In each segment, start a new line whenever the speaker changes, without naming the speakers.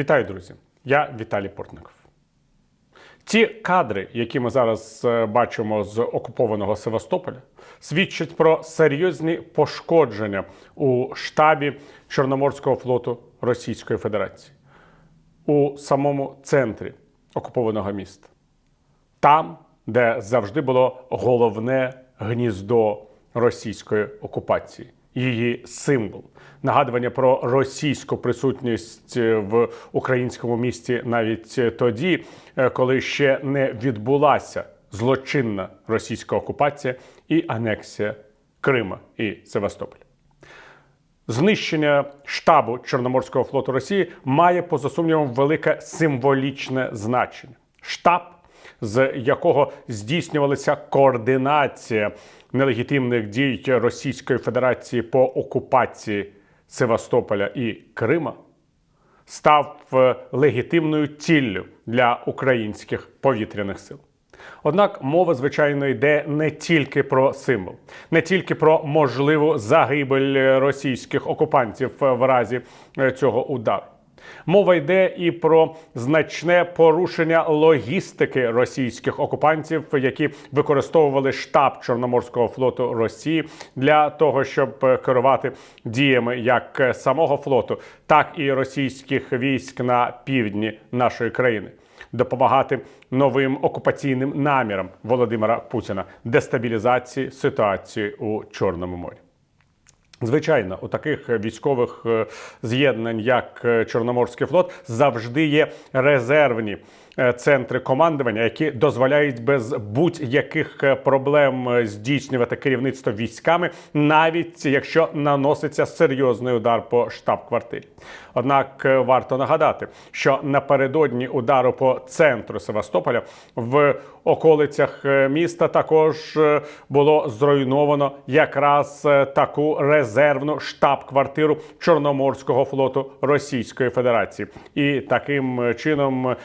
Вітаю, друзі! Я Віталій Портников. Ті кадри, які ми зараз е, бачимо з окупованого Севастополя, свідчать про серйозні пошкодження у штабі Чорноморського флоту Російської Федерації у самому центрі окупованого міста. Там, де завжди було головне гніздо російської окупації, її символ, нагадування про російську присутність в українському місті навіть тоді, е, коли ще не відбулася злочинна російська окупація і анексія Крима і Севастополя. Знищення штабу Чорноморського флоту Росії має, поза сумнівом, велике символічне значення. Штаб, з якого здійснювалася координація нелегітимних дій Російської Федерації по окупації Севастополя і Крима, став е, легітимною ціллю для українських повітряних сил. Однак мова, звичайно, йде не тільки про символ, не тільки про можливу загибель російських окупантів в разі е, цього удару. Мова йде і про значне порушення логістики російських окупантів, які використовували штаб Чорноморського флоту Росії для того, щоб е, керувати діями як самого флоту, так і російських військ на півдні нашої країни допомагати новим окупаційним намірам Володимира Путіна дестабілізації ситуації у Чорному морі. Звичайно, у таких військових е, з'єднань, як е, Чорноморський флот, завжди є резервні центри командування, які дозволяють без будь-яких е, проблем е, здійснювати керівництво військами, навіть якщо наноситься серйозний удар по штаб-квартирі. Однак е, варто нагадати, що напередодні удару по центру Севастополя в околицях е, міста також е, було зруйновано якраз е, таку резервну штаб-квартиру Чорноморського флоту Російської Федерації, і таким е, чином е,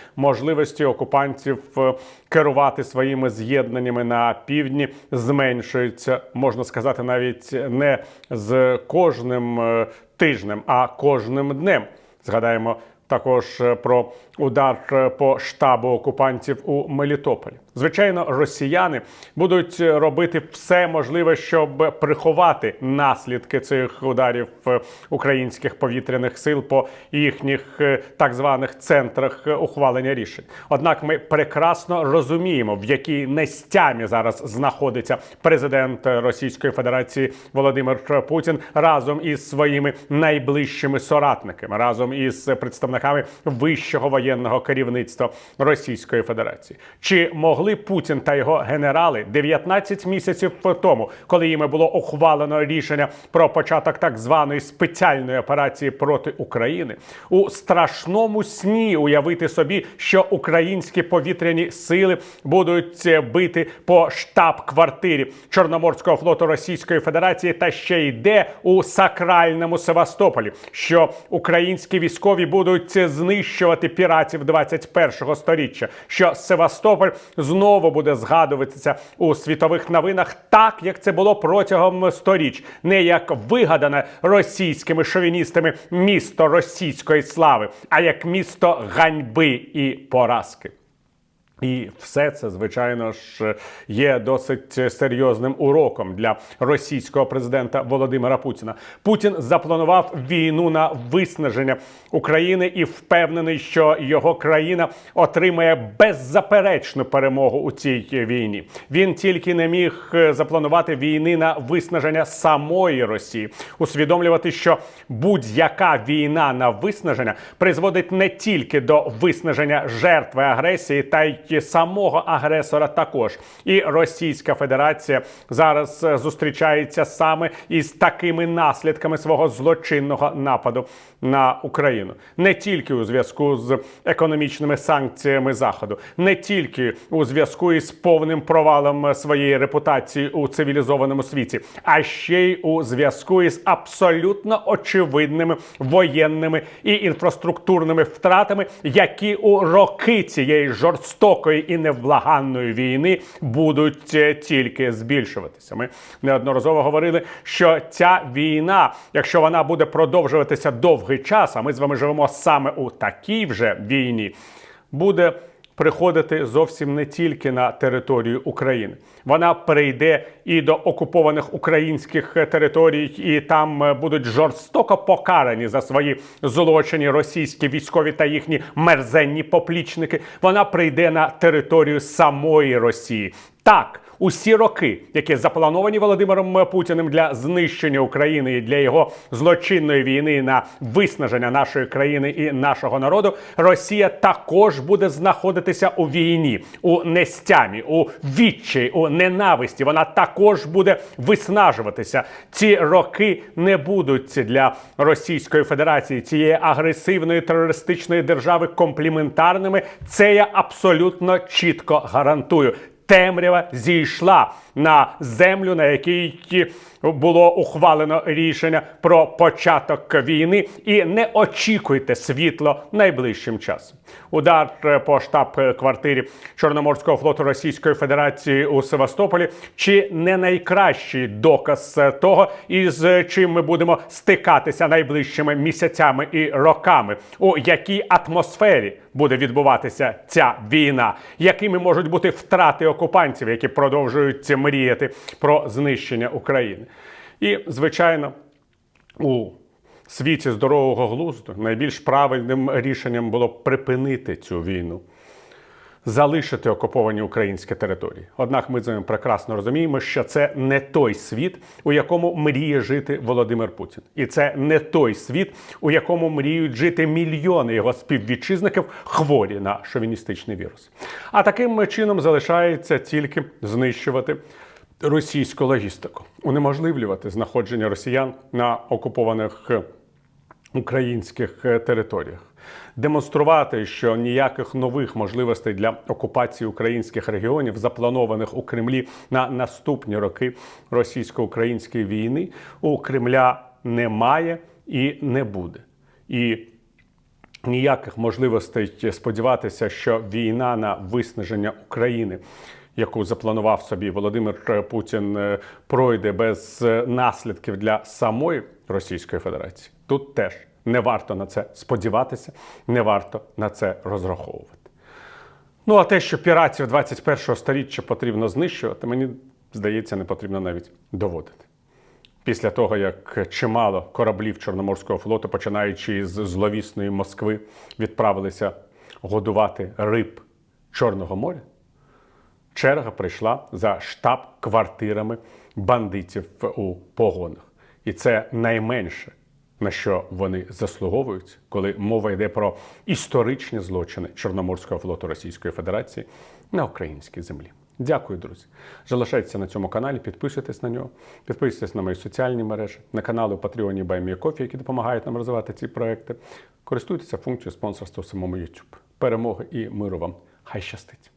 можливості окупантів е, керувати своїми з'єднаннями на півдні зменшуються, можна сказати, навіть не з кожним е, тижнем, а кожним днем. Згадаємо також е, про удар по штабу окупантів у Мелітополі. Звичайно, росіяни будуть е, робити все можливе, щоб приховати наслідки цих ударів е, українських повітряних сил по їхніх е, так званих центрах ухвалення рішень. Однак ми прекрасно розуміємо, в якій нестямі зараз знаходиться президент Російської Федерації Володимир Путін разом із своїми найближчими соратниками, разом із представниками вищого воєнного керівництва Російської Федерації. Чи могли Путін та його генерали 19 місяців по тому, коли їми було ухвалено рішення про початок так званої спеціальної операції проти України, у страшному сні уявити собі, що українські повітряні сили будуть е, бити по штаб-квартирі Чорноморського флоту Російської Федерації та ще йде у сакральному Севастополі, що українські військові будуть знищувати піратів 21-го сторіччя, що Севастополь знову буде згадуватися у світових новинах, так як це було протягом сторіч, не як вигадане російськими шовіністами місто російської слави, а як місто ганьби і поразки. І все це, звичайно ж, є досить серйозним уроком для російського президента Володимира Путіна. Путін запланував війну на виснаження України і впевнений, що його країна отримає беззаперечну перемогу у цій війні. Він тільки не міг е, запланувати війни на виснаження самої Росії, усвідомлювати, що будь-яка війна на виснаження призводить не тільки до виснаження жертви агресії, та й самого агресора також. І Російська Федерація зараз е, зустрічається саме із такими наслідками свого злочинного нападу на Україну, не тільки у зв'язку з економічними санкціями Заходу, не тільки у зв'язку із повним провалом своєї репутації у цивілізованому світі, а ще й у зв'язку із абсолютно очевидними воєнними і інфраструктурними втратами, які у роки цієї жорстокої жорстокої і невблаганної війни будуть е, тільки збільшуватися. Ми неодноразово говорили, що ця війна, якщо вона буде продовжуватися довгий час, а ми з вами живемо саме у такій вже війні, буде приходити зовсім не тільки на територію України. Вона перейде і до окупованих українських територій, і там е, будуть жорстоко покарані за свої злочини російські військові та їхні мерзенні поплічники. Вона прийде на територію самої Росії. Так, усі роки, які заплановані Володимиром Путіним для знищення України і для його злочинної війни на виснаження нашої країни і нашого народу, Росія також буде знаходитися у війні, у нестямі, у відчаї, у ненависті. Вона також буде виснажуватися. Ці роки не будуть для Російської Федерації цієї агресивної терористичної держави компліментарними. Це я абсолютно чітко гарантую темрява зійшла на землю, на якій було ухвалено рішення про початок війни, і не очікуйте світло найближчим часом. Удар по штаб-квартирі Чорноморського флоту Російської Федерації у Севастополі. Чи не найкращий доказ того, із чим ми будемо стикатися найближчими місяцями і роками, у якій атмосфері буде відбуватися ця війна, якими можуть бути втрати окупантів, які продовжують мріяти про знищення України. І, звичайно, у світі здорового глузду найбільш правильним рішенням було припинити цю війну, залишити окуповані українські території. Однак ми з вами прекрасно розуміємо, що це не той світ, у якому мріє жити Володимир Путін, і це не той світ, у якому мріють жити мільйони його співвітчизників, хворі на шовіністичний вірус. А таким чином залишається тільки знищувати. Російську логістику унеможливлювати знаходження росіян на окупованих е, українських е, територіях, демонструвати, що ніяких нових можливостей для окупації українських регіонів, запланованих у Кремлі на наступні роки російсько-української війни, у Кремля немає і не буде. І ніяких можливостей сподіватися, що війна на виснаження України. Яку запланував собі Володимир Путін, е, пройде без е, наслідків для самої Російської Федерації. Тут теж не варто на це сподіватися, не варто на це розраховувати. Ну а те, що піратів 21-го сторіччя потрібно знищувати, мені здається, не потрібно навіть доводити. Після того, як чимало кораблів Чорноморського флоту, починаючи з зловісної Москви, відправилися годувати риб Чорного моря, черга прийшла за штаб-квартирами бандитів у погонах. І це найменше, на що вони заслуговують, коли мова йде про історичні злочини Чорноморського флоту Російської Федерації на українській землі. Дякую, друзі. Залишайтеся на цьому каналі, підписуйтесь на нього, підписуйтесь на мої соціальні мережі, на канали у Патреоні БайміяКофі, які допомагають нам розвивати ці проекти. Користуйтеся функцією спонсорства в самому YouTube. Перемоги і миру вам! Хай щастить!